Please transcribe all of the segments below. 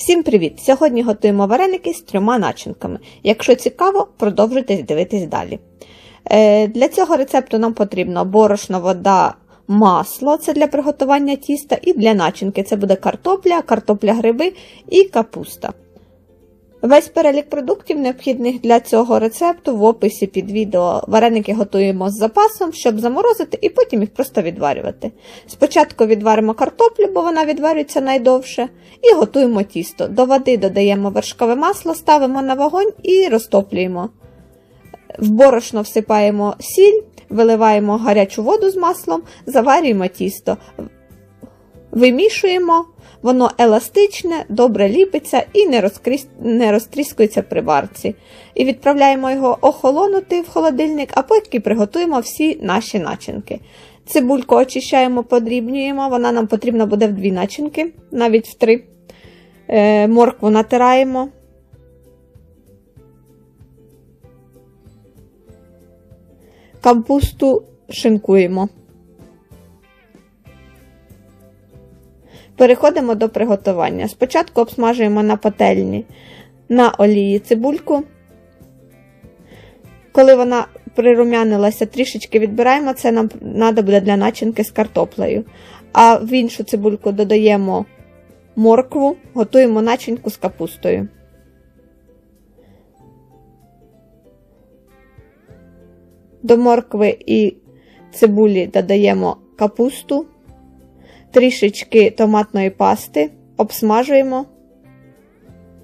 Всім привіт! Сьогодні готуємо вареники з трьома начинками. Якщо цікаво, продовжуйте дивитись далі. Е, для цього рецепту нам потрібно борошно, вода, масло це для приготування тіста, і для начинки це буде картопля, картопля гриби і капуста. Весь перелік продуктів, необхідних для цього рецепту, в описі під відео вареники готуємо з запасом, щоб заморозити і потім їх просто відварювати. Спочатку відваримо картоплю, бо вона відварюється найдовше, і готуємо тісто. До води додаємо вершкове масло, ставимо на вогонь і розтоплюємо. В борошно всипаємо сіль, виливаємо гарячу воду з маслом, заварюємо тісто. Вимішуємо, воно еластичне, добре ліпиться і не, розкріс... не розтріскується при варці. І відправляємо його охолонути в холодильник, а потім приготуємо всі наші начинки. Цибульку очищаємо, подрібнюємо, вона нам потрібна буде в дві начинки, навіть в три. Е, моркву натираємо. Капусту шинкуємо. Переходимо до приготування. Спочатку обсмажуємо на пательні на олії цибульку. Коли вона прирумянилася, трішечки відбираємо, це нам треба буде для начинки з картоплею. А в іншу цибульку додаємо моркву, готуємо начинку з капустою. До моркви і цибулі додаємо капусту трішечки томатної пасти, обсмажуємо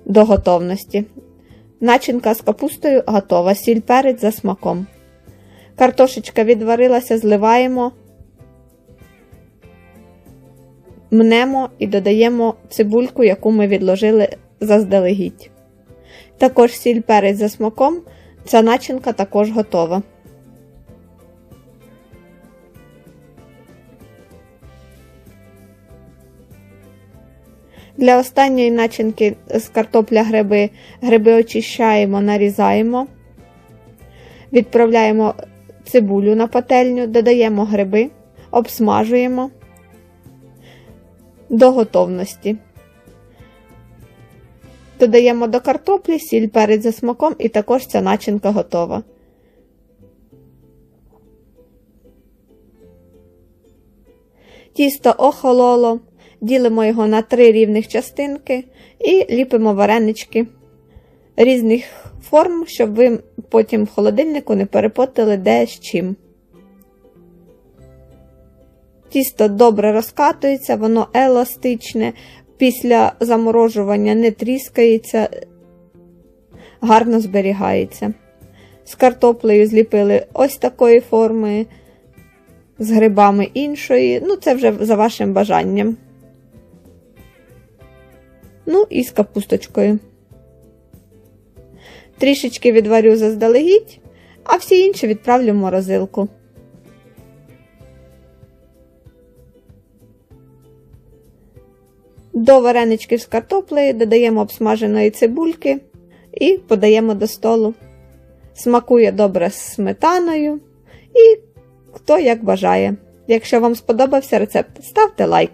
до готовності. Начинка з капустою готова, сіль перець за смаком. Картошечка відварилася, зливаємо, мнемо і додаємо цибульку, яку ми відложили заздалегідь. Також сіль перець за смаком, ця начинка також готова. Для останньої начинки з картопля гриби гриби очищаємо, нарізаємо, відправляємо цибулю на пательню, додаємо гриби, обсмажуємо до готовності. Додаємо до картоплі, сіль перець за смаком і також ця начинка готова. Тісто охололо ділимо його на три рівних частинки і ліпимо варенички різних форм, щоб ви потім в холодильнику не перепотили де з чим. Тісто добре розкатується, воно еластичне, після заморожування не тріскається, гарно зберігається. З картоплею зліпили ось такої форми, з грибами іншої. Ну, це вже за вашим бажанням. Ну і з капусточкою. Трішечки відварю заздалегідь, а всі інші відправлю в морозилку. До вареничків з картоплею додаємо обсмаженої цибульки і подаємо до столу. Смакує добре з сметаною і хто як бажає. Якщо вам сподобався рецепт, ставте лайк.